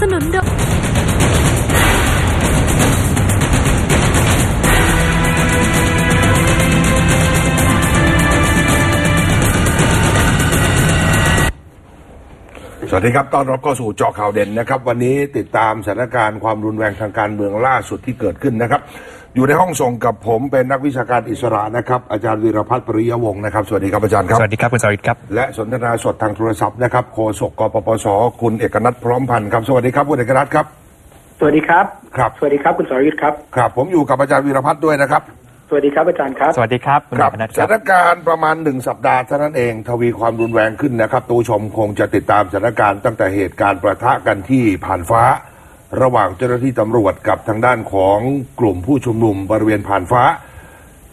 สนุนโดยสวัสดีครับ ตอนรับเข้าสู่เจาะข่าวเด่นนะครับ วันนี้ติดตามสถานการณ์ความรุนแรงทางการเมืองล่าสุดที่เกิดขึ้นนะครับ อยู่ในห้องส่งกับผมเป็นนักวิชาการอิสระนะครับ อาจารย์วีรพัฒน์ปริยวงศ์นะครับ สวัสดีครับอาจารย์ครับ สวัสดีครับคุณสวิตครับ และสนทนาสดทางโทรศัพท์นะครับโฆษกกปปส คุณเอกนัทพร้อมพันธ์ครับ สวัสดีครับคุณเอกนัทครับ สวัสดีครับ ครับ สวัสดีครับคุณสรยุทธ์ครับ ครับ ผมอยู่กับอาจารย์วีรพัฒน์ด้วยนะครับ สวัสดีครับอาจารย์ครับ สวัสดีครับคุณครับอนัทสครัถาบนการณ์ประมาณหนึ่งสัปดาห์เท่านั้นเองทวีความรุนแรงขึ้นนะครับตูชมคงจะติดตามสถานการณ์ตั้งแต่เหตุการณ์ประทะกันที่ผ่านฟ้า ระหว่างเจ้าหน้าที่ตำรวจกับทางด้านของกลุ่มผู้ชุมนุมบริเวณผ่านฟ้า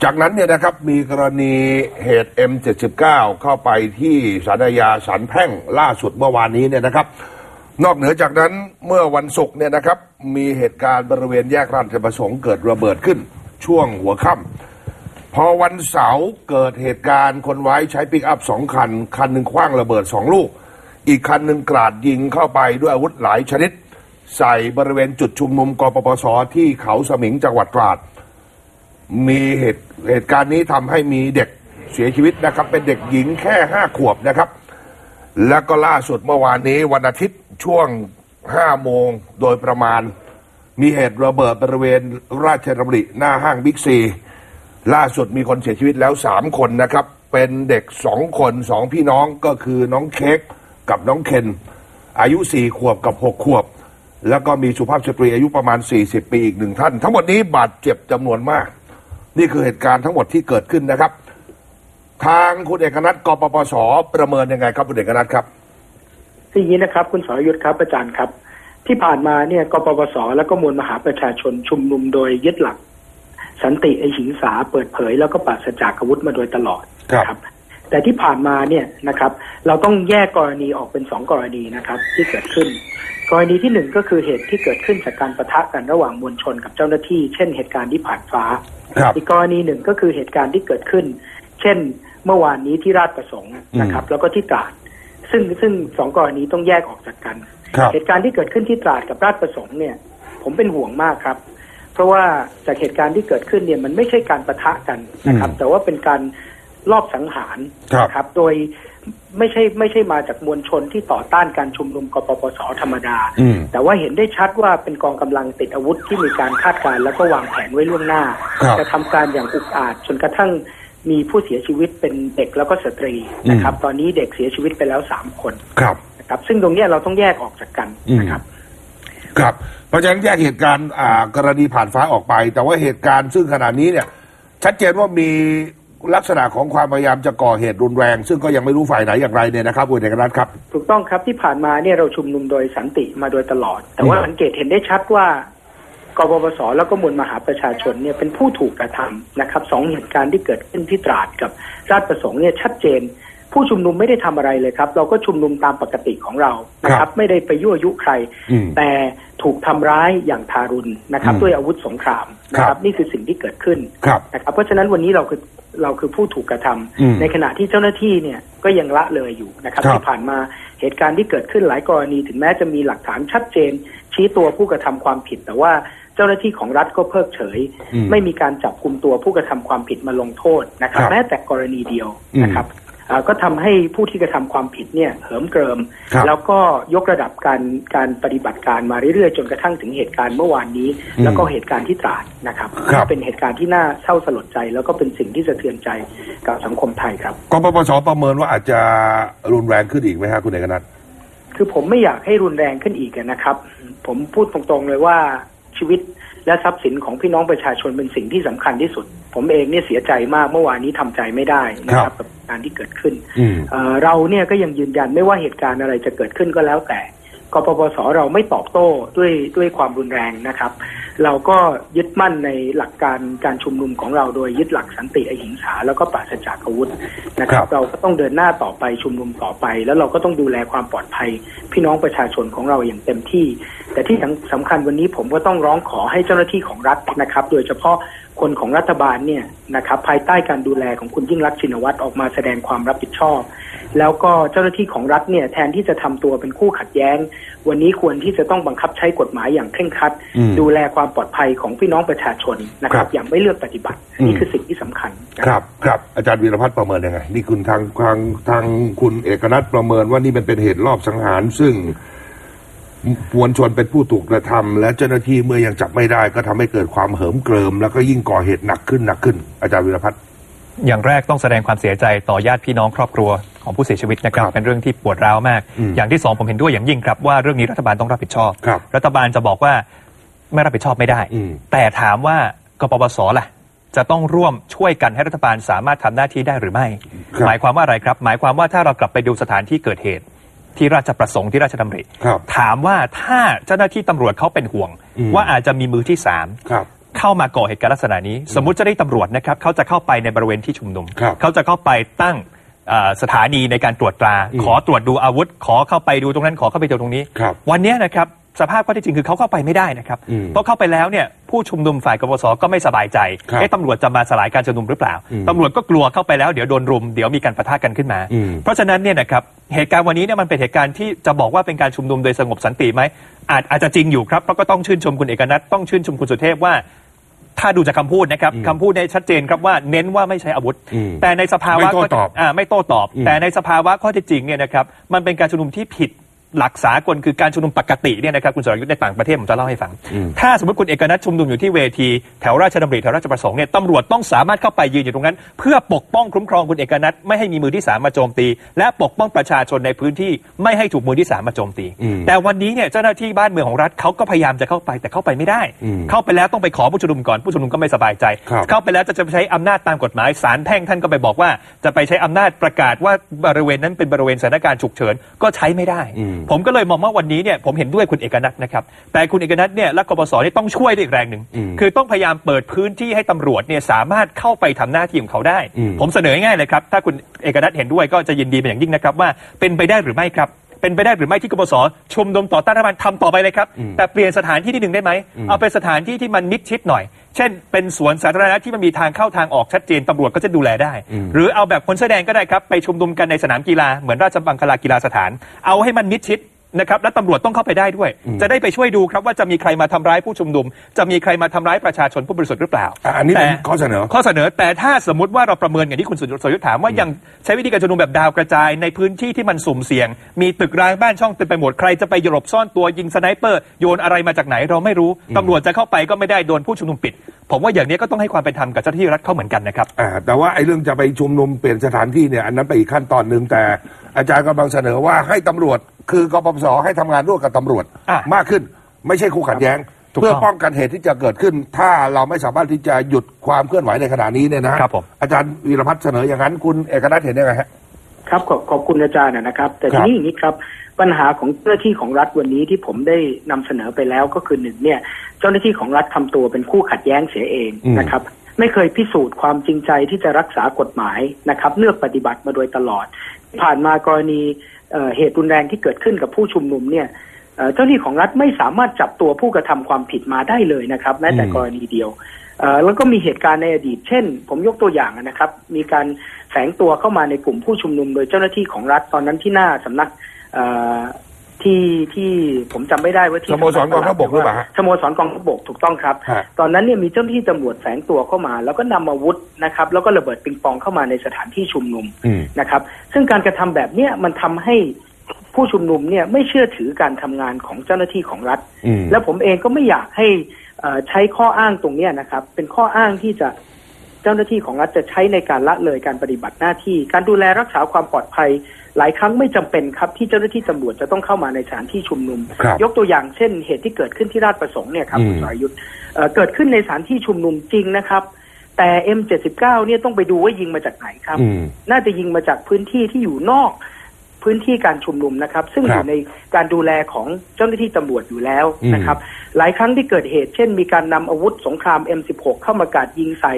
จากนั้นเนี่ยนะครับมีกรณีเหตุ M79 เข้าไปที่สารยาสันแพ่งล่าสุดเมื่อวานนี้เนี่ยนะครับ นอกเหนือจากนั้นเมื่อวันศุกร์เนี่ยนะครับมีเหตุการณ์บริเวณแยกราชประสงค์เกิดระเบิดขึ้นช่วงหัวค่ำพอวันเสาร์เกิดเหตุการณ์คนไว้ใช้ปิกอัพสองคัน คันหนึ่งคว้างระเบิดสองลูก อีกคันหนึ่งกราดยิงเข้าไปด้วยอาวุธหลายชนิด ใส่บริเวณจุดชุมนุมกปปสที่เขาสมิงจังหวัดตราด มีเหตุเหตุการณ์นี้ทำให้มีเด็กเสียชีวิตนะครับ เป็นเด็กหญิงแค่ห้าขวบนะครับ แล้วก็ล่าสุดเมื่อวานนี้วันอาทิตย์ช่วงห้าโมงโดยประมาณ มีเหตุระเบิดบริเวณราชดำริหน้าห้างบิ๊กซี ล่าสุดมีคนเสียชีวิตแล้วสามคนนะครับ เป็นเด็กสองคนสองพี่น้องก็คือน้องเค้กกับน้องเคน อายุสี่ขวบกับหกขวบ แล้วก็มีสุภาพสตรีอายุประมาณ 40 ปีอีกหนึ่งท่าน ทั้งหมดนี้บาดเจ็บจำนวนมาก นี่คือเหตุการณ์ทั้งหมดที่เกิดขึ้นนะครับ ทางคุณเอกนัทกปปสประเมินยังไงครับคุณเอกนัทครับที่นี้นะครับ คุณสรยุทธ์ครับอาจารย์ครับ ที่ผ่านมาเนี่ยกปปสแล้วก็มวลมหาประชาชนชุมนุมโดยยึดหลัก สันติอหิงสาเปิดเผย แล้วก็ปราศจากอาวุธมาโดยตลอดครับนะ แต่ที่ผ่านมาเนี่ยนะครับ เราต้องแยกกรณีออกเป็นสองกรณีนะครับที่เกิดขึ้น กรณีที่หนึ่งก็คือเหตุที่เกิดขึ้นจากการประทะกันระหว่างมวลชนกับเจ้าหน้าที่ เช่นเหตุการณ์ที่ผ่านฟ้าครับอีกกรณีหนึ่งก็คือเหตุการณ์ที่เกิดขึ้น เช่นเมื่อวานนี้ที่ราชประสงค์นะครับ แล้วก็ที่ตราดซึ่งซึ่งสองกรณีต้องแยกออกจากกันครับเหตุการณ์ที่เกิดขึ้นที่ตราดกับราชประสงค์เนี่ย ผมเป็นห่วงมากครับ เพราะว่าจากเหตุการณ์ที่เกิดขึ้นเนี่ยมันไม่ใช่การประทะกันนะครับอืมแต่ว่าเป็นการ ลอบสังหารครับนะครับ โดยไม่ใช่ไม่ใช่มาจากมวลชนที่ต่อต้านการชุมนุมกปปสธรรมดาอืมแต่ว่าเห็นได้ชัดว่าเป็นกองกำลังติดอาวุธที่มีการคาดการณ์แล้วก็วางแผนไว้ล่วงหน้าครับจะทำการอย่างอุกอาจจนกระทั่งมีผู้เสียชีวิตเป็นเด็กแล้วก็สตรีนะครับ ตอนนี้เด็กเสียชีวิตไปแล้วสามคนครับนะครับ ซึ่งตรงเนี้ยเราต้องแยกออกจากกันนะครับ ครับ เพราะฉะนั้นแยกเหตุการณ์อ่ากรณีผ่านฟ้าออกไป แต่ว่าเหตุการณ์ซึ่งขณะนี้เนี่ย ชัดเจนว่ามี ลักษณะของความพยายามจะก่อเหตุรุนแรง ซึ่งก็ยังไม่รู้ฝ่ายไหนอย่างไรเนี่ยนะครับคุณเอกนัทครับ ถูกต้องครับที่ผ่านมาเนี่ยเราชุมนุมโดยสันติมาโดยตลอด แต่ว่าอืมสังเกตเห็นได้ชัดว่ากบปสแล้วก็มวลมหาประชาชนเนี่ยเป็นผู้ถูกกระทำนะครับสองเหตุการณ์ที่เกิดขึ้นที่ตราดกับราชประสงค์เนี่ยชัดเจน ผู้ชุมนุมไม่ได้ทำอะไรเลยครับ เราก็ชุมนุมตามปกติของเรานะคครัรับบไม่ได้ไปยั่วยุใครอืมแต่ถูกทำร้ายอย่างทารุณนะครับอืมด้วยอาวุธสงครามนะคครัรับบนี่คือสิ่งที่เกิดขึ้นครับนะครับ เพราะฉะนั้นวันนี้เราคือเราคือผู้ถูกกระทำอืมในขณะที่เจ้าหน้าที่เนี่ยก็ยังละเลยอยู่นะครับครับที่ผ่านมาเหตุการณ์ที่เกิดขึ้นหลายกรณี ถึงแม้จะมีหลักฐานชัดเจน ชี้ตัวผู้กระทำความผิด แต่ว่าเจ้าหน้าที่ของรัฐก็เพิกเฉยอืมไม่มีการจับกลุ่มตัวผู้กระทำความผิดมาลงโทษนะครับครับแม้แต่กรณีเดียวอืมนะครับอ่า ก็ทำให้ผู้ที่กระทำความผิดเนี่ยเหิมเกริมครับแล้วก็ยกระดับการการปฏิบัติการมาเรื่อยๆ จนกระทั่งถึงเหตุการณ์เมื่อวานนี้อืมแล้วก็เหตุการณ์ที่ตราดนะครับครับเป็นเหตุการณ์ที่น่าเศร้าสลดใจ แล้วก็เป็นสิ่งที่สะเทือนใจกับสังคมไทยครับกปปสประเมินว่าอาจจะรุนแรงขึ้นอีกไหมครับคุณเอกนัทคือผมไม่อยากให้รุนแรงขึ้นอีกอะนะครับ ผมพูดตรงๆเลยว่าชีวิต และทรัพย์สินของพี่น้องประชาชนเป็นสิ่งที่สำคัญที่สุด ผมเองเนี่ยเสียใจมากเมื่อวานนี้ทำใจไม่ได้นะครับกับการที่เกิดขึ้นอืมเอ่อเราเนี่ยก็ยังยืนยันไม่ว่าเหตุการณ์อะไรจะเกิดขึ้นก็แล้วแต่กปปสเราไม่ตอบโต้ด้วยด้วยความรุนแรงนะครับ เราก็ยึดมั่นในหลักการการชุมนุมของเราโดยยึดหลักสันติอหิงสาแล้วก็ปราศจากอาวุธนะครัครับบเราก็ต้องเดินหน้าต่อไปชุมนุมต่อไป แล้วเราก็ต้องดูแลความปลอดภัย พี่น้องประชาชนของเราอย่างเต็มที่ แต่ที่สำคัญวันนี้ผมก็ต้องร้องขอให้เจ้าหน้าที่ของรัฐนะครับ โดยเฉพาะคนของรัฐบาลเนี่ยนะครับภายใต้การดูแลของคุณยิ่งรักษณ์ชินวัตรออกมาแสดงความรับผิดชอบ แล้วก็เจ้าหน้าที่ของรัฐเนี่ยแทนที่จะทำตัวเป็นคู่ขัดแย้ง วันนี้ควรที่จะต้องบังคับใช้กฎหมายอย่างเคร่งครัดอืมดูแลความปลอดภัยของพี่น้องประชาชนนะคครัรับบอย่างไม่เลือกปฏิบัติอืมนี่คือสิ่งที่สำคัญนะครับครับอาจารย์วีรพัฒน์ประเมินยังไงนี่คุณทางทางทางคุณเอกนัทประเมินว่านี่มันเป็นเหตุรอบสังหารซึ่ง มวลชนเป็นผู้ถูกกระทำและเจ้าหน้าที่เมื่อยังจับไม่ได้ ก็ทำให้เกิดความเหิมเกริม แล้วก็ยิ่งก่อเหตุหนักขึ้นหนักขึ้น อาจารย์วีรพัฒน์อย่างแรกต้องแสดงความเสียใจต่อญาติพี่น้องครอบครัวของผู้เสียชีวิตนะครับครับเป็นเรื่องที่ปวดร้าวมากอืมอย่างที่สองผมเห็นด้วยอย่างยิ่งครับว่าเรื่องนี้รัฐบาลต้องรับผิดชอบครับรัฐบาลจะบอกว่าไม่รับผิดชอบไม่ได้อืมแต่ถามว่ากปปสล่ะ จะต้องร่วมช่วยกันให้รัฐบาลสามารถทำหน้าที่ได้หรือไม่ครับหมายความว่าอะไรครับ หมายความว่าถ้าเรากลับไปดูสถานที่เกิดเหตุ ที่ราชประสงค์ที่ราชดำริครับถามว่าถ้าเจ้าหน้าที่ตำรวจเขาเป็นห่วง อืม ว่าอาจจะมีมือที่สาม ครับ เข้ามาก่อเหตุการณ์ลักษณะนี้ สมมุติเจ้าหน้าที่ตำรวจนะครับเขาจะเข้าไปในบริเวณที่ชุมนุม ครับเขาจะเข้าไปตั้งเอ่อสถานีในการตรวจตราอืมขอตรวจดูอาวุธ ขอเข้าไปดูตรงนั้นขอเข้าไปดูตรงนี้ ครับวันนี้นะครับสภาพข้อเที่จริงคือเขาเข้าไปไม่ได้นะครับอืม เพราะเข้าไปแล้วเนี่ย ผู้ชุมนุมฝ่ายกบฏก็ไม่สบายใจครับเอ๊ะตำรวจจะมาสลายการชุมนุมหรือเปล่าอืมตำรวจก็กลัวเข้าไปแล้วเดี๋ยวโดนรุมเดี๋ยวมีการปะทะกันขึ้นมา อืม เพราะฉะนั้นเนี่ยนะครับเหตุการณ์วันนี้เนี่ยมันเป็นเหตุการณ์ที่จะบอกว่าเป็นการชุมนุมโดยสงบสันติไหมอาจอาจจะจริงอยู่ครับเพราะก็ต้องชื่นชมคุณเอกนัทต้องชื่นชมคุณสุเทพว่า ถ้าดูจากคำพูดนะครับอืมคำพูดเนี่ยชัดเจนครับว่าเน้นว่าไม่ใช้อาวุธ อืมแต่ในสภาวะไม่โต้ตอบ อ่าไม่โต้ตอบอืมแต่ในสภาวะข้อเท็จจริงเนี่ยนะครับมันเป็นการชุมนุมที่ผิด หลักสากลคือการชุมนุมปกติเนี่ยนะครับคุณสรยุทธ์ในต่างประเทศผมจะเล่าให้ฟังอืมถ้าสมมติคุณเอกนัทชุมนุมอยู่ที่เวทีแถวราชดำริแถวราชประสงค์เนี่ยตำรวจต้องสามารถเข้าไปยืนอยู่ตรงนั้น เพื่อปกป้องคุ้มครองคุณเอกนัทไม่ให้มีมือที่สามมาโจมตี และปกป้องประชาชนในพื้นที่ไม่ให้ถูกมือที่สามมาโจมตีอืมแต่วันนี้เนี่ยเจ้าหน้าที่บ้านเมืองของรัฐเขาก็พยายามจะเข้าไปแต่เข้าไปไม่ได้อืมเข้าไปแล้วต้องไปขอผู้ชุมนุมก่อนผู้ชุมนุมก็ไม่สบายใจครับเข้าไปแล้วจะจะไปใช้อำนาจตามกฎหมายศาลแพ่งท่านก็ไปบอกว่า จะไปใช้อำนาจประกาศว่าบริเวณนั้นเป็นบริเวณสถานการณ์ฉุกเฉินก็ใช้ไม่ได้อืมผมก็เลยมองว่าวันนี้เนี่ยผมเห็นด้วยคุณเอกนัทนะครับ แต่คุณเอกนัทเนี่ยและกบสเนี่ยต้องช่วยด้วยอีกแรงหนึ่งอืมคือต้องพยายามเปิดพื้นที่ให้ตำรวจเนี่ยสามารถเข้าไปทำหน้าที่ของเขาได้อืมผมเสนอง่ายๆเลยครับ ถ้าคุณเอกนัทเห็นด้วยก็จะยินดีเป็นอย่างยิ่งนะครับว่าเป็นไปได้หรือไม่ครับเป็นไปได้หรือไม่ที่กบสชุมนุมต่อต้านรัฐบาลทำต่อไปเลยครับอืมแต่เปลี่ยนสถานที่ที่หนึ่งได้ไหมอืมเอาเป็นสถานที่ที่มันมิดชิดหน่อย เช่น เป็นสวนสาธารณะที่มันมีทางเข้าทางออกชัดเจนตำรวจก็จะดูแลได้อืมหรือเอาแบบคนแสอแดงก็ได้ครับ ไปชุมนุมกันในสนามกีฬาเหมือนราชบังคลากีฬาสถาน เอาให้มันมิดชิด นะครับและตำรวจต้องเข้าไปได้ด้วยอืมจะได้ไปช่วยดูครับว่าจะมีใครมาทำร้ายผู้ชุมนุม จะมีใครมาทำร้ายประชาชนผู้บริสุทธิ์หรือเปล่าอะอันนี้เป็นแต่ข้อเสนอ ข้อเสนอแต่ถ้าสมมติว่าเราประเมินอย่างที่คุณสุรยุทธ์ถามว่ายังใช้วิธีการชุมนุมแบบดาวกระจายในพื้นที่ที่มันสุ่มเสี่ยง มีตึกร้างบ้านช่องเต็มไปหมดใครจะไปหลบซ่อนตัวยิงสไนเปอร์โยนอะไรมาจากไหนเราไม่รู้ตำรวจจะเข้าไปก็ไม่ได้โดนผู้ชุมนุมปิด ผมว่าอย่างนี้ก็ต้องให้ความเป็นธรรมกับเจ้าหน้าที่รัฐเขาเหมือนกันนะครับ อ่าแต่ว่าไอ้เรื่องจะไปชุมนุมเปลี่ยนสถานที่เนี่ยอันนั้นไปอีกขั้นตอนหนึ่งแต่อาจารย์กำลังเสนอว่าให้ตำรวจ คือกปปสให้ทำงานร่วมกับตำรวจ อะมากขึ้นไม่ใช่คู่ขัดแย้ง ถูกต้องเพื่อป้องกันเหตุที่จะเกิดขึ้น ถ้าเราไม่สามารถที่จะหยุดความเคลื่อนไหวในขณะนี้เนี่ยนะครับผม อาจารย์วีรพัฒน์เสนออย่างนั้นคุณเอกนัทเห็นยังไงฮะ ครับขอบขอบคุณอาจารย์นะครับ แต่ครัทีบนี้อย่างนี้ครับปัญหาของเจ้าหน้าที่ของรัฐวันนี้ที่ผมได้นำเสนอไปแล้วก็คือหนึ่งเนี่ยเจ้าหน้าที่ของรัฐทำตัวเป็นคู่ขัดแย้งเสียเองอืม นะครับ ไม่เคยพิสูจน์ความจริงใจที่จะรักษากฎหมายนะครับ เลือกปฏิบัติมาโดยตลอด ผ่านมากรณี เหตุรุนแรงที่เกิดขึ้นกับผู้ชุมนุมเนี่ยเจ้าหนี้ของรัฐไม่สามารถจับตัวผู้กระทำความผิดมาได้เลยนะครับแม้แต่กรณีเดียวแล้วก็มีเหตุการณ์ในอดีต เช่น ผมยกตัวอย่างนะครับ มีการแฝงตัวเข้ามาในกลุ่มผู้ชุมนุม โดยเจ้าหน้าที่ของรัฐตอนนั้นที่หน้าสำนัก ที่ที่ผมจำไม่ได้ว่าที่สโมสรกองทัพบกหรือเปล่าฮะสโมสรกองทัพบกถูกต้องครับ ฮะ ตอนนั้นเนี่ยมีเจ้าหน้าที่ตำรวจแฝงตัวเข้ามา แล้วก็นำอาวุธนะครับ แล้วก็ระเบิดปิงปองเข้ามาในสถานที่ชุมนุมอืม นะครับ ซึ่งการกระทำแบบเนี้ยมันทำให้ผู้ชุมนุมเนี่ยไม่เชื่อถือการทำงานของเจ้าหน้าที่ของรัฐ อืม แล้วผมเองก็ไม่อยากให้เอ่อใช้ข้ออ้างตรงเนี้ยนะครับ เป็นข้ออ้างที่จะเจ้าหน้าที่ของรัฐจะใช้ในการละเลยการปฏิบัติหน้าที่ การดูแลรักษาความปลอดภัย หลายครั้งไม่จำเป็นครับที่เจ้าหน้าที่ตำรวจจะต้องเข้ามาในสถานที่ชุมนุมครับยกตัวอย่างเช่น เหตุที่เกิดขึ้นที่ราชประสงค์เนี่ยครับอืมคุณสรยุทธ์เอ่อเกิดขึ้นในสถานที่ชุมนุมจริงนะครับ แต่ M79 เนี่ยต้องไปดูว่ายิงมาจากไหนครับอืมน่าจะยิงมาจากพื้นที่ที่อยู่นอก พพื้นที่การชุมนุมนะครับ ซึ่งครับอยู่ในการดูแลของเจ้าหน้าที่ตำรวจอยู่แล้วอืมนะครับ หลายครั้งที่เกิดเหตุ เช่น มีการนำอาวุธสงคราม M16 เข้ามากราดยิงใส่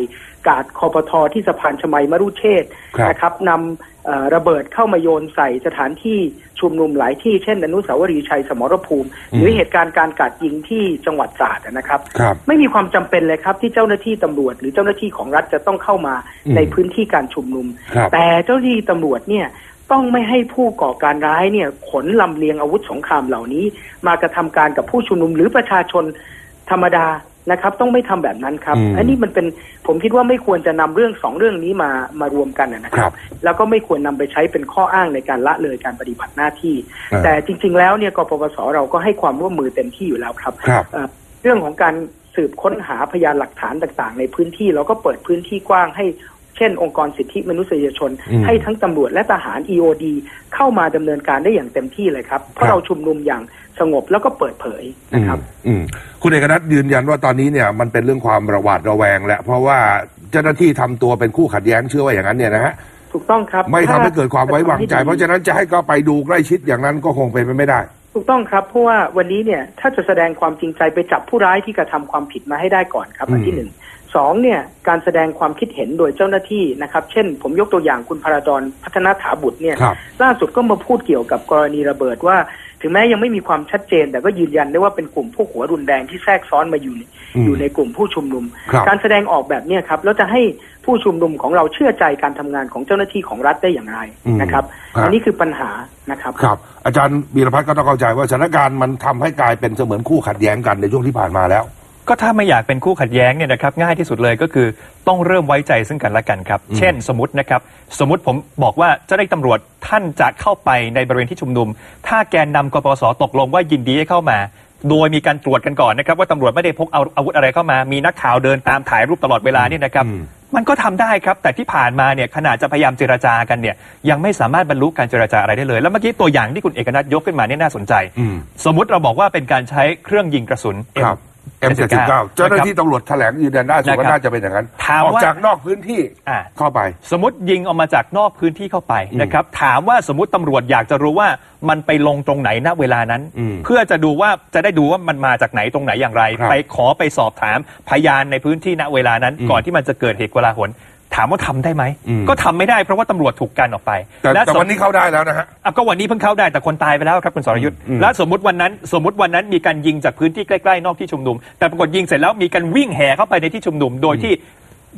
กาดคอปทที่สะพานชมัยมรุเชษฐ์ครับนะครับนำเอ่อระเบิดเข้ามาโยนใส่สถานที่ชุมนุมหลายที่เช่นอนุสาวรีย์ชัยสมรภูมิ หรือเหตุการณ์การกราดยิงที่จังหวัดตราดนะครับครับไม่มีความจำเป็นเลยครับที่เจ้าหน้าที่ตำรวจ หรือเจ้าหน้าที่ของรัฐจะต้องเข้ามาอืมในพื้นที่การชุมนุมครับแต่เจ้าหน้าที่ตำรวจเนี่ย ต้องไม่ให้ผู้ก่อการร้ายเนี่ยขนลำเลียงอาวุธสงครามเหล่านี้ มากระทำการกับผู้ชุมนุมหรือประชาชนธรรมดานะครับ ต้องไม่ทำแบบนั้นครับอืมอันนี้มันเป็นผมคิดว่าไม่ควรจะนำเรื่องสองเรื่องนี้มามารวมกันนะคครัรับบแล้วก็ไม่ควรนำไปใช้เป็นข้ออ้างในการละเลยการปฏิบัติหน้าที่อ่าแต่จริง ๆ แล้วเนี่ยกปปสเราก็ให้ความร่วมมือเต็มที่อยู่แล้วครับครับเอ่อเรื่องของการสืบค้นหาพยานหลักฐานต่าง ๆ ในพื้นที่เราก็เปิดพื้นที่กว้างให้ เช่น องค์กรสิทธิมนุษยชนอืมให้ทั้งตำรวจและทหาร EOD เข้ามาดำเนินการได้อย่างเต็มที่เลยครับ เพครัราะบเราชุมนุมอย่างสงบแล้วก็เปิดเผยนะครับอืมคุณเอกนัทยืนยันว่าตอนนี้เนี่ยมันเป็นเรื่องความระหวาดระแวงแหละเพราะว่าเจ้าหน้าที่ทำตัวเป็นคู่ขัดแย้งเชื่อว่าอย่างนั้นเนี่ยนะฮะถูกต้องครับ ไม่ทำให้เกิดความไว้วางใจถ้เพราะฉะนั้นจะให้ก็ไปดูใกล้ชิดอย่างนั้นก็คงเป็นไปไม่ได้ ถูกต้องครับ เพราะว่าวันนี้เนี่ยถ้าจะแสดงความจริงใจไปจับผู้ร้ายที่กระทำความผิดมาให้ได้ก่อนครับอืมอันที่หนึ่ง สองเนี่ยการแสดงความคิดเห็นโดยเจ้าหน้าที่นะครับ เช่น ผมยกตัวอย่างคุณพราดอนพัฒนาถาบุตรเนี่ยครับล่าสุดก็มาพูดเกี่ยวกับกรณีระเบิดว่า ถึงแม้ยังไม่มีความชัดเจน แต่ก็ยืนยันได้ว่าเป็นกลุ่มพวกหัวรุนแรงที่แทรกซ้อนมาอยู่ในอืมอยู่ในกลุ่มผู้ชุมนุมครับการแสดงออกแบบเนี้ยครับแล้วจะให้ผู้ชุมนุมของเราเชื่อใจการทำงานของเจ้าหน้าที่ของรัฐได้อย่างไรนะครับครับ อันนี้คือปัญหานะครับครับ อาจารย์บีรพัฒน์ก็ต้องเข้าใจว่าสถานการณ์มันทำให้กลายเป็นเสมือนคู่ขัดแย้งกันในช่วงที่ผ่านมาแล้ว ก็ถ้าไม่อยากเป็นคู่ขัดแย้งเนี่ยนะครับง่ายที่สุดเลยก็คือต้องเริ่มไว้ใจซึ่งกันและกันครับ เช่นสมมตินะครับสมมติผมบอกว่าเจ้าหน้าที่ตำรวจท่านจะเข้าไปในบริเวณที่ชุมนุม ถ้าแกนนำกปปสตกลงว่ายินดีให้เข้ามา โดยมีการตรวจกันก่อนนะครับ ว่าตำรวจไม่ได้พกเอาอาวุธอะไรเข้ามา มีนักข่าวเดินตามถ่ายรูปตลอดเวลาเนี่ยนะครับอืมมันก็ทำได้ครับ แต่ที่ผ่านมาเนี่ยขนาดจะพยายามเจรจากันเนี่ยยังไม่สามารถบรรลุการเจรจาอะไรได้เลย แล้วเมื่อกี้ตัวอย่างที่คุณเอกนัทยกขึ้นมาเนี่ยน่าสนใจอืมสมมุติเราบอกว่าเป็นการใช้เครื่องยิงกระสุนครับ M79 เจ้าหน้าที่ตำรวจแถลงยืนยันได้สุดว่านะครับน่าจะเป็นอย่างนั้นถามออกว่าจากนอกพื้นที่อ่าเข้าไป สมมติยิงออกมาจากนอกพื้นที่เข้าไปอืมนะครับ ถามว่าสมมติตำรวจอยากจะรู้ว่ามันไปลงตรงไหนณเวลานั้นอืมเพื่อจะดูว่าจะได้ดูว่ามันมาจากไหนตรงไหนอย่างไรครับไปขอไปสอบถามพยานในพื้นที่ณเวลานั้นอืมก่อนที่มันจะเกิดเหตุกลาหลถามว่าทำได้ไหมอืมก็ทำไม่ได้เพราะว่าตำรวจถูกกันออกไปแต่และแต่สมวันนี้เข้าได้แล้วนะฮะอะก็วันนี้เพิ่งเข้าได้แต่คนตายไปแล้วครับคุณสรยุทธ์อืมและสมมติวันนั้น สมมติวันนั้นมีการยิงจากพื้นที่ใกล้ๆนอกที่ชุมนุม แต่ปรากฏยิงเสร็จแล้วมีการวิ่งแห่เข้าไปในที่ชุมนุมโดยที่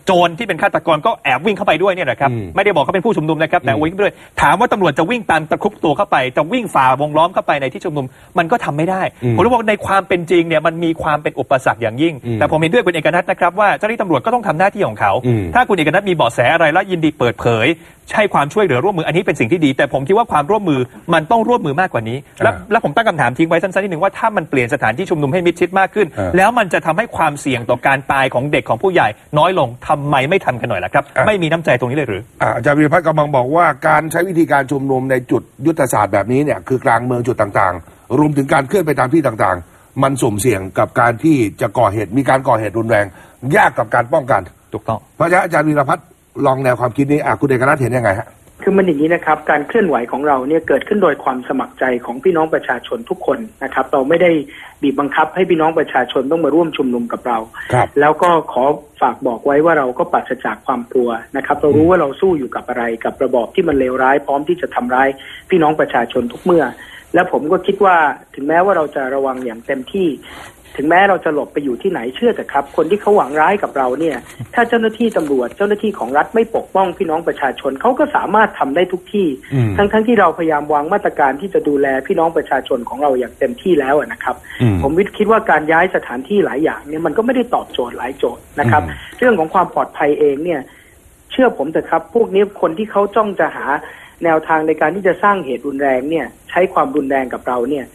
โจรที่เป็นฆาตกรก็แอบวิ่งเข้าไปด้วยเนี่ยนะครับอืมไม่ได้บอกเขาเป็นผู้ชุมนุมนะครับแต่อืมวิ่งไปด้วยถามว่าตำรวจจะวิ่งตามตะครุบตัวเข้าไปจะวิ่งฝ่าวงล้อมเข้าไปในที่ชุมนุม มันก็ทำไม่ได้อืมผมเลยบอกในความเป็นจริงเนี่ยมันมีความเป็นอุปสรรคอย่างยิ่งอืมแต่ผมเห็นด้วยคุณเอกนัทนะครับว่าเจ้าหน้าที่ตำรวจก็ต้องทำหน้าที่ของเขาอืมถ้าคุณเอกนัทมีเบาะแสอะไรแล้วยินดีเปิดเผยให้ความช่วยเหลือร่วมมืออันนี้เป็นสิ่งที่ดี แต่ผมคิดว่าความร่วมมือมันต้องร่วมมือมากกว่านี้ และอ่าและผมตั้งคำถามทิ้งไว้สั้นๆนิดนึงว่าถ้ามันเปลี่ยนสถานที่ชุมนุมให้มิดชิดมากขึ้นอ่าแล้วมันจะทำให้ความเสี่ยงต่อการตายของเด็กของผู้ใหญ่น้อยลงทำไมไม่ทำกันหน่อยล่ะครับอ่าไม่มีน้ำใจตรงนี้เลยหรืออ่าอาจารย์วิรพัฒน์กำลังบอกว่าการใช้วิธีการชุมนุมในจุดยุทธศาสตร์แบบนี้เนี่ยคือกลางเมืองจุดต่างๆ รวมถึงการเคลื่อนไปตามที่ต่างๆ มันสุ่มเสี่ยงกับการที่จะก่อเหตุมีการก่อเหตุรุนแรง ยากกับการป้องกันถูกต้องเพราะฉะนั้นอาจารย์วิรพัฒน์ลองแนวความคิดนี้อะคุณเอกนัทเห็นยังไงฮะ คือมันอย่างนี้นะครับ การเคลื่อนไหวของเราเนี่ยเกิดขึ้นโดยความสมัครใจของพี่น้องประชาชนทุกคนนะครับ เราไม่ได้บีบบังคับให้พี่น้องประชาชนต้องมาร่วมชุมนุมกับเราครับแล้วก็ขอฝากบอกไว้ว่าเราก็ปราศจากความกลัวนะครับ เรารู้ว่าเราสู้อยู่กับอะไรกับระบอบที่มันเลวร้าย พร้อมที่จะทำร้ายพี่น้องประชาชนทุกเมื่อ และผมก็คิดว่าถึงแม้ว่าเราจะระวังอย่างเต็มที่ ถึงแม้เราจะหลบไปอยู่ที่ไหนเชื่อแต่ครับ คนที่เขาหวังร้ายกับเราเนี่ย ถ้าเจ้าหน้าที่ตำรวจเจ้าหน้าที่ของรัฐไม่ปกป้องพี่น้องประชาชนเขาก็สามารถทำได้ทุกที่อืมทั้งทั้งที่เราพยายามวางมาตรการที่จะดูแลพี่น้องประชาชนของเราอย่างเต็มที่แล้วอะนะครับอืมผมวิคิดว่าการย้ายสถานที่หลายอย่างเนี่ยมันก็ไม่ได้ตอบโจทย์หลายโจทย์นะครับอืมเรื่องของความปลอดภัยเองเนี่ย เชื่อผมเถอะครับ พวกนี้คนที่เขาจ้องจะหาแนวทางในการที่จะสร้างเหตุรุนแรงเนี่ย ใช้ความรุนแรงกับเราเนี่ย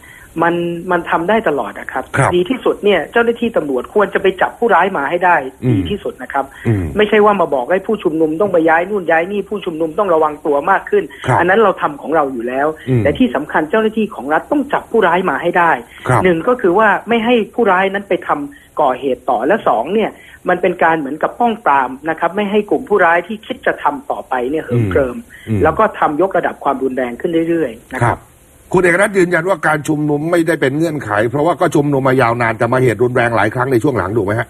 มันมันทำได้ตลอดนะครับครับดีที่สุดเนี่ยเจ้าหน้าที่ตำรวจควรจะไปจับผู้ร้ายมาให้ได้อืมดีที่สุดนะครับอืมไม่ใช่ว่ามาบอกให้ผู้ชุมนุมต้องไปย้ายนู่นย้ายนี่ผู้ชุมนุมต้องระวังตัวมากขึ้นครับอันนั้นเราทำของเราอยู่แล้วอืมแต่ที่สำคัญเจ้าหน้าที่ของรัฐต้องจับผู้ร้ายมาให้ได้ครับหนึ่งก็คือว่าไม่ให้ผู้ร้ายนั้นไปทำก่อเหตุต่อและสองเนี่ยมันเป็นการเหมือนกับป้องปรามนะครับ ไม่ให้กลุ่มผู้ร้ายที่คิดจะทำต่อไปเนี่ยเหิมเกริมอืมแล้วก็ทำยกระดับความรุนแรงขึ้นเรื่อยๆนะคครัรับบ คุณเอกนัทยืนยันว่าการชุมนุมไม่ได้เป็นเงื่อนไข เพราะว่าก็ชุมนุมมายาวนานแต่มาเหตุรุนแรงหลายครั้งในช่วงหลังถูกไหมฮะ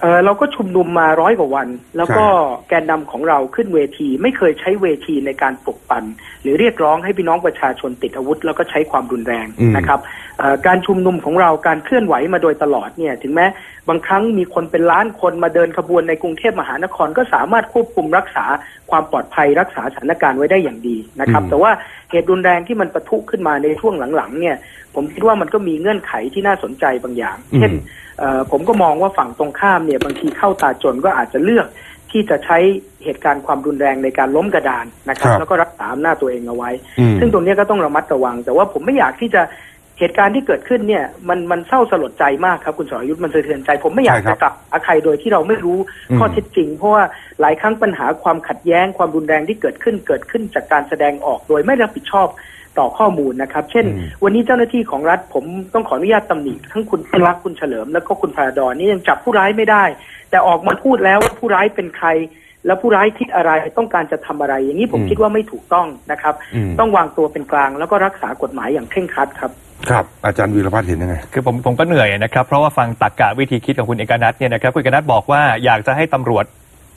เออเราก็ชุมนุมมาร้อยกว่าวัน แล้วก็แกนนำของเราขึ้นเวที ไม่เคยใช้เวทีในการปลุกปั่นหรือเรียกร้องให้พี่น้องประชาชนติดอาวุธ แล้วก็ใช้ความรุนแรงอืมนะครับเอ่อการชุมนุมของเราการเคลื่อนไหวมาโดยตลอดเนี่ยถึงแม้ บางครั้งมีคนเป็นล้านคนมาเดินขบวนในกรุงเทพมหานคร ก็สามารถควบคุมรักษาความปลอดภัยรักษาสถานการณ์ไว้ได้อย่างดีนะครับอืมแต่ว่าเหตุรุนแรงที่มันปะทุขึ้นมาในช่วงหลังๆเนี่ย ผมคิดว่ามันก็มีเงื่อนไขที่น่าสนใจบางอย่าง เช่นเอ่อผมก็มองว่าฝั่งตรงข้ามเนี่ยบางทีเข้าตาจนก็อาจจะเลือกที่จะใช้เหตุการณ์ความรุนแรงในการล้มกระดานนะครับครับแล้วก็รักษาอำนาจตัวเองเอาไว้อืมซึ่งตรงเนี้ยก็ต้องระมัดระวัง แต่ว่าผมไม่อยากที่จะ เหตุการณ์ที่เกิดขึ้นเนี่ยมันมันเศร้าสลดใจมากครับคุณสรยุทธ์มันสะเทือนใจ ผมไม่อยากใช่ครัจะบกลับหาใครโดยที่เราไม่รู้อืมข้อเท็จจริง เพราะว่าหลายครั้งปัญหาความขัดแย้งความรุนแรงที่เกิดขึ้นเกิดขึ้นจากการแสดงออกโดยไม่รับผิดชอบต่อข้อมูลนะครับ เช่นอืมวันนี้เจ้าหน้าที่ของรัฐผมต้องขออนุญาตตำหนิทั้งคุณพลักษณ์คุณเฉลิม แล้วก็คุณพาราดอนนี่ยังจับผู้ร้ายไม่ได้ แต่ออกมาพูดแล้วว่าผู้ร้ายเป็นใคร แล้วผู้ร้ายคิดอะไรต้องการจะทำอะไร อย่างนี้ผมอืมคิดว่าไม่ถูกต้องนะครับอืมต้องวางตัวเป็นกลางแล้วก็รักษากฎหมายอย่างเคร่งครัดครับ ครับอาจารย์วีรพัฒน์เห็นยังไง คือผมผมก็เหนื่อยนะครับ เพราะว่าฟังตรรกกะวิธีคิดของคุณเอกนัทเนี่ยนะครับคุณเอกนัทบอกว่าอยากจะให้ตำรวจ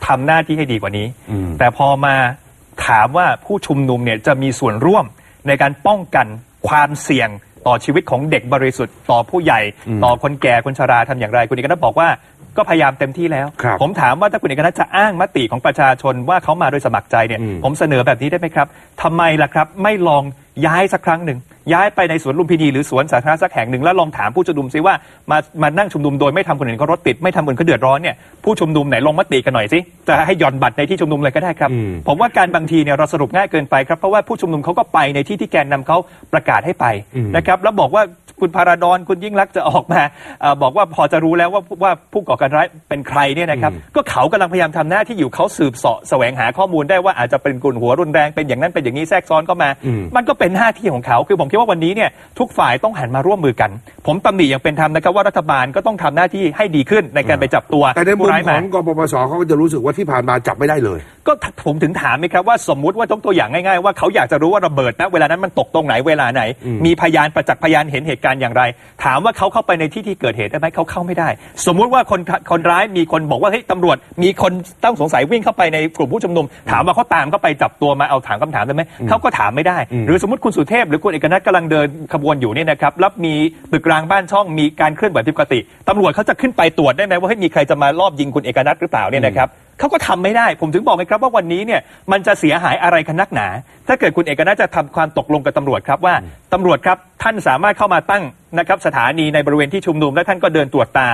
ทำหน้าที่ให้ดีกว่านี้อืมแต่พอมาถามว่าผู้ชุมนุมเนี่ยจะมีส่วนร่วมในการป้องกันความเสี่ยงต่อชีวิตของเด็กบริสุทธิ์ต่อผู้ใหญ่อืมต่อคนแก่คนชราทำอย่างไร คุณเอกนัทบอกว่าก็พยายามเต็มที่แล้วครับผมถามว่าถ้าคุณเอกนัทจะอ้างมติของประชาชนว่าเขามาโดยสมัครใจเนี่ยอืมผมเสนอแบบนี้ได้ไหมครับทำไมล่ะครับไม่ลอง ย้ายสักครั้งหนึ่งย้ายไปในสวนลุมพินีหรือสวนสาธารณะสักแห่งหนึ่งแล้วลองถามผู้ชุมนุมซิว่ามามานั่งชุมนุมโดยไม่ทำคนอื่นเขารถติดไม่ทำคนอื่นเขาเดือดร้อนเนี่ยผู้ชุมนุมไหนลงมติกันหน่อยสิจะให้หย่อนบัตรในที่ชุมนุมเลยก็ได้ครับอืมผมว่าการบางทีเนี่ยเราสรุปง่ายเกินไปครับเพราะว่าผู้ชุมนุมเขาก็ไปในที่ที่แกนนำเขาประกาศให้ไปนะครับแล้วบอกว่าคุณพาราดอนคุณยิ่งรักษณ์จะออกมาเอ่อบอกว่าพอจะรู้แล้วว่าว่าผู้ก่อการร้ายเป็นใครเนี่ยนะครับก็เขากำลังพยายามทำหน้าที่อยู่เขาสืบเสาะแสวงหาข้อมูลได้ว่าอาจจะเป็นกลุ่มหัวรุนแรงเป็นอย่างนั้นเป็นอย่างนี้แทรกซ้อนเข้ามาอืมมันก็เป็นหน้าที่ของเขา คือผมคิดว่าวันนี้เนี่ยทุกฝ่ายต้องหันมาร่วมมือกัน ผมตำหนิอย่างเป็นธรรมนะครับว่ารัฐบาลก็ต้องทำหน้าที่ให้ดีขึ้นในการไปจับตัวแต่ในมุผู้มร้ายขมาองกปปสเขาก็จะรู้สึกว่าที่ผ่านมาจับไม่ได้เลย ก็ผมถึงถามไหมครับว่าสมมุติว่าต้องตัวอย่างง่ายๆ ว่าเขาอยากจะรู้ว่าระเบิดนะเวลานั้นมันตกตรงไหนเวลาไหนอืมมีพยานประจักษ์พยานเห็นเหตุการณ์อย่างไร ถามว่าเขาเข้าไปในที่ที่เกิดเหตุได้ไหมเขาเข้าไม่ได้ สมมุติว่าคนคนร้ายมีคนบอกว่าเฮ้ยตำรวจ มีคนต้องสงสัยวิ่งเข้าไปในกลุ่มผู้ชุมนุม ถามว่าเขาตามเข้าไปจับตัวมาเอาถามคำถามได้ไหมเขาก็ถามไม่ได้อืมหรือสมมติคุณสุเทพหรือคุณเอกนัทกำลังเดินขบวนอยู่เนี่ยนะครับแล้วมีตึกรางบ้านช่องมีการเคลื่อนไหวผิดปกติตำรวจเขาจะขึ้นไปตรวจได้ไหมว่าเฮ้ยมีใครจะมารอบยิงคุณเอกนัทหรือเปล่าเนี่ยนะครับเขาก็ทำไม่ได้ ผมถึงบอกไงครับว่าวันนี้เนี่ยมันจะเสียหายอะไรกันนักหนา ถ้าเกิดคุณเอกนัทจะทำความตกลงกับตำรวจครับว่าตำรวจครับท่านสามารถเข้ามาตั้งนะครับสถานีในบริเวณที่ชุมนุมและท่านก็เดินตรวจตา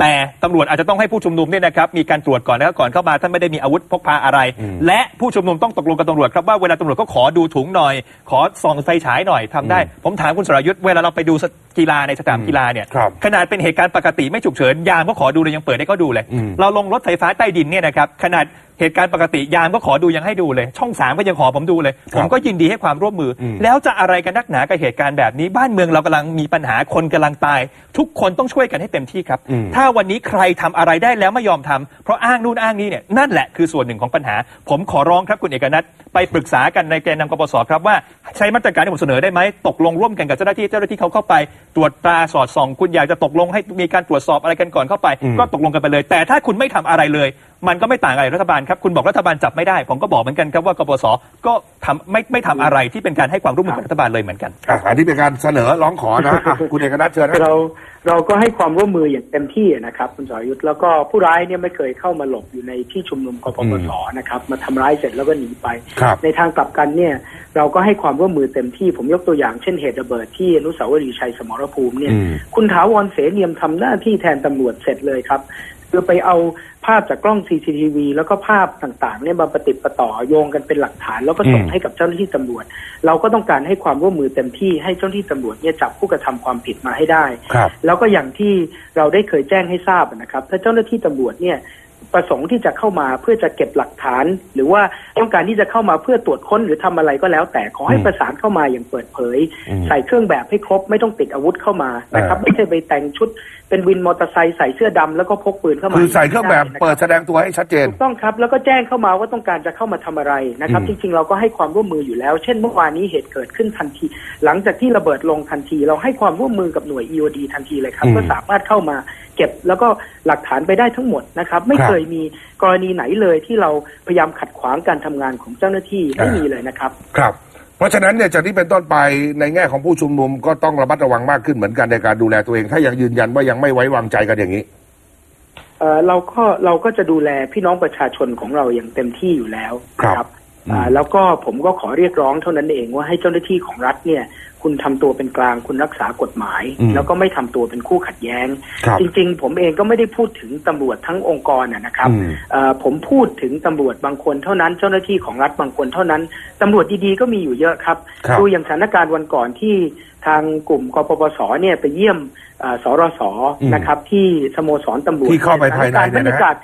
แต่ตำรวจอาจจะต้องให้ผู้ชุมนุมเนี่ยนะครับมีการตรวจก่อนนะครับก่อนเข้ามาท่านไม่ได้มีอาวุธพกพาอะไร และผู้ชุมนุมต้องตกลงกับตำรวจครับว่าเวลาตำรวจก็ขอดูถุงหน่อย ขอส่องไฟฉายหน่อยทำได้ ผมถามคุณสรยุทธ์เวลาเราไปดูกีฬาในสนามกีฬาเนี่ยครับขนาดเป็นเหตุการณ์ปกติไม่ฉุกเฉินยามก็ขอดูเลยยังเปิดให้เขาดูเลยอืมเราลงรถไฟฟ้าใต้ดินเนี่ยนะครับขนาดเหตุการณ์ปกติยามก็ขอดูยังให้ดูเลย ช่องสามก็ยังขอผมดูเลย ผมก็ยินดีให้ความร่วมมืออมแล้วจะอะไรกันนักหนากับเหตุการณ์แบบนี้ บ้านเมืองเรากำลังมีปัญหาคนกำลังตาย ทุกคนต้องช่วยกันให้เต็มที่ครับอืมถ้าวันนี้ใครทำอะไรได้แล้วไม่ยอมทำเพราะอ้างนู่นอ้างนี่เนี่ยนั่นแหละคือส่วนหนึ่งของปัญหา ผมขอร้องครับคุณเอกนัทไปปรึกษากันในแกนนำกปสครับว่าใช้มาตรการที่ผมเสนอได้ไหมตกลงร่วมกันกับเจ้าหน้าที่เจ้าหน้าที่เขาเข้าไป ตรวจตราสอดส่อง คุณอยากจะตกลงให้มีการตรวจสอบอะไรกันก่อนเข้าไปอืมก็ตกลงกันไปเลย แต่ถ้าคุณไม่ทำอะไรเลย มันก็ไม่ต่างอะไรรัฐบาลครับคุณบอกรัฐบาลจับไม่ได้ ผมก็บอกเหมือนกันครับว่ากปสก็ทำไม่ไม่ทำอะไรที่เป็นการให้ความร่วมมือกับรัฐบาลเลยเหมือนกันอะอันนี้เป็นการเสนอร้องขอนะอะคุณเอกนัทเชิญนะเรา เราก็ให้ความร่วมมืออย่างเต็มที่นะครับ คุณสรยุทธ์แล้วก็ผู้ร้ายเนี่ยไม่เคยเข้ามาหลบอยู่ในที่ชุมนุมกปปสนะครับ มาทำร้ายเสร็จแล้วก็หนีไปครับในทางกลับกันเนี่ย เราก็ให้ความร่วมมือเต็มที่ผมยกตัวอย่างเช่นเหตุระเบิดที่อนุสาวรีย์ชัยสมรภูมิเนี่ยอืมคุณถาวรเสเนียมทำหน้าที่แทนตำรวจเสร็จเลยครับ คือไปเอาภาพจากกล้อง CCTV แล้วก็ภาพต่างๆเนี่ยมาประติดประต่อโยงกันเป็นหลักฐาน แล้วก็ส่งอืมให้กับเจ้าหน้าที่ตำรวจ เราก็ต้องการให้ความร่วมมือเต็มที่ให้เจ้าหน้าที่ตำรวจเนี่ยจับผู้กระทำความผิดมาให้ได้ครับแล้วก็อย่างที่เราได้เคยแจ้งให้ทราบนะครับ ถ้าเจ้าหน้าที่ตำรวจเนี่ย ประสงค์ที่จะเข้ามาเพื่อจะเก็บหลักฐาน หรือว่าต้องการที่จะเข้ามาเพื่อตรวจค้นหรือทำอะไรก็แล้ว แต่ขอให้อืมประสานเข้ามาอย่างเปิดเผยอืมใส่เครื่องแบบให้ครบไม่ต้องติดอาวุธเข้ามานะครับอ่าไม่ใช่ไปแต่งชุดเป็นวินมอเตอร์ไซค์ใส่เสื้อดำแล้วก็พกปืนเข้ามาคือใส่เครื่องแบบไม่ไนะคเปิดแสดงตัวให้ชัดเจนถูกต้องครับ แล้วก็แจ้งเข้ามาว่าต้องการจะเข้ามาทำอะไรนะครับอืมจริงๆ เราก็ให้ความร่วมมืออยู่แล้ว เช่นเมื่อวานนี้เหตุเกิดขึ้นทันที หลังจากที่ระเบิดลงทันที เราให้ความร่วมมือกับหน่วย EOD ทันทีเลยครับอืมก็สามารถเข้ามา เก็บ แล้วก็หลักฐานไปได้ทั้งหมดนะครับ ไม่ครับเคยมีกรณีไหนเลยที่เราพยายามขัดขวางการทำงานของเจ้าหน้าที่ไม่อ่ามีมีเลยนะครับ ครับเพราะฉะนั้นเนี่ยจากนี้เป็นต้นไปในแง่ของผู้ชุมนุมก็ต้องระมัดระวังมากขึ้นเหมือนกันในการดูแลตัวเอง ถ้ายังยืนยันว่ายังไม่ไว้วางใจกันอย่างนี้เอ่อเราก็เราก็จะดูแลพี่น้องประชาชนของเราอย่างเต็มที่อยู่แล้วนะครับอืมอ่า แล้วก็ผมก็ขอเรียกร้องเท่านั้นเองว่าให้เจ้าหน้าที่ของรัฐเนี่ย คุณทำตัวเป็นกลางคุณรักษากฎหมายอืมแล้วก็ไม่ทำตัวเป็นคู่ขัดแย้งครับจริง ๆ ผมเองก็ไม่ได้พูดถึงตำรวจทั้งองค์กรนะนะครับอืมเอ่อผมพูดถึงตำรวจบางคนเท่านั้น เจ้าหน้าที่ของรัฐบางคนเท่านั้นตำรวจดีๆก็มีอยู่เยอะครับครับดูอย่างสถานการณ์วันก่อนที่ทางกลุ่มกปปสเนี่ยไปเยี่ยมเอ่อสรสอืมนะครับที่สโมสรตำรวจที่เข้าไปภายในสถกรณ์เนี่ยนะบรรยากาศ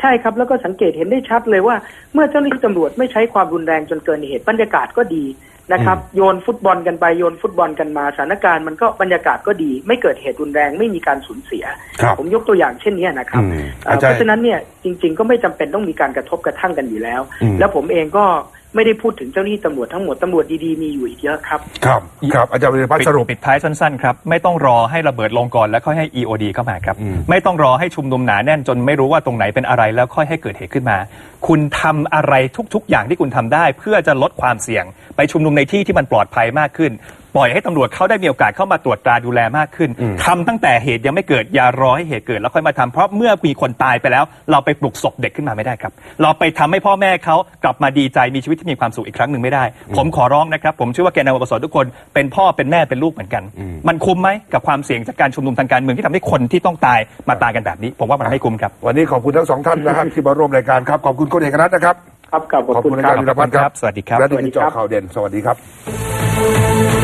ใช่ครับแล้วก็สังเกตเห็นได้ชัดเลยว่า เมื่อเจ้าหน้าที่ตำรวจไม่ใช้ความรุนแรงจนเกินเหตุบรรยากาศก็ดีนะครับ โยนฟุตบอลกันไปโยนฟุตบอลกันมาสถานการณ์มันก็บรรยากาศก็ดี ไม่เกิดเหตุรุนแรงไม่มีการสูญเสียครับผมยกตัวอย่างเช่นเนี้ยนะครับอืมเอ่ออาจารย์เพราะฉะนั้นเนี่ยจริง ๆ ก็ไม่จำเป็นต้องมีการกระทบกระทั่งกันอยู่แล้วอืมแล้วผมเองก็ ไม่ได้พูดถึงเจ้าหน้าที่ตำรวจทั้งหมดตำรวจดีๆมีอยู่อีกเยอะครับ ครับครับอาจารย์วิรพัฒน์ปิดสรุปปิดท้ายสั้นๆครับ ไม่ต้องรอให้ระเบิดลงก่อนแล้วค่อยให้ EOD เข้ามาครับอืมไม่ต้องรอให้ชุมนุมหนาแน่นจนไม่รู้ว่าตรงไหนเป็นอะไรแล้วค่อยให้เกิดเหตุขึ้นมา คุณทำอะไรทุก ๆ อย่างที่คุณทำได้ เพื่อจะลดความเสี่ยง ไปชุมนุมในที่ที่มันปลอดภัยมากขึ้น ปล่อยให้ตำรวจเขาได้มีโอกาสเข้ามาตรวจตราดูแลมากขึ้นอืมทำตั้งแต่เหตุยังไม่เกิดอย่ารอให้เหตุเกิดแล้วค่อยมาทำเพราะเมื่อมีคนตายไปแล้ว เราไปปลุกศพเด็กขึ้นมาไม่ได้ครับ เราไปทำให้พ่อแม่เขากลับมาดีใจมีชีวิตที่มีความสุขอีกครั้งหนึ่งไม่ได้ ผมขอร้องนะครับ ผมเชื่อว่าแกนนำปปสทุกคนเป็นพ่อเป็นแม่เป็นลูกเหมือนกัน มันคุ้มไหมกับความเสี่ยงจากการชุมนุมทางการเมืองที่ทำให้คนที่ต้องตายมาตายกันแบบนี้ ผมว่ามันไม่คุ้มครับวันนี้ขอบคุณทั้งสองท่านนะครับที่มาร่วมรายการครับขอบคุณคุณเอกนัทนะครับ ครับขอบขอบคุคุณณอาคจารัรบย์วิรพัฒน์ครับ สวัสดีครับและนี่คือเจาะข่าวเด่นสวัสดีครับ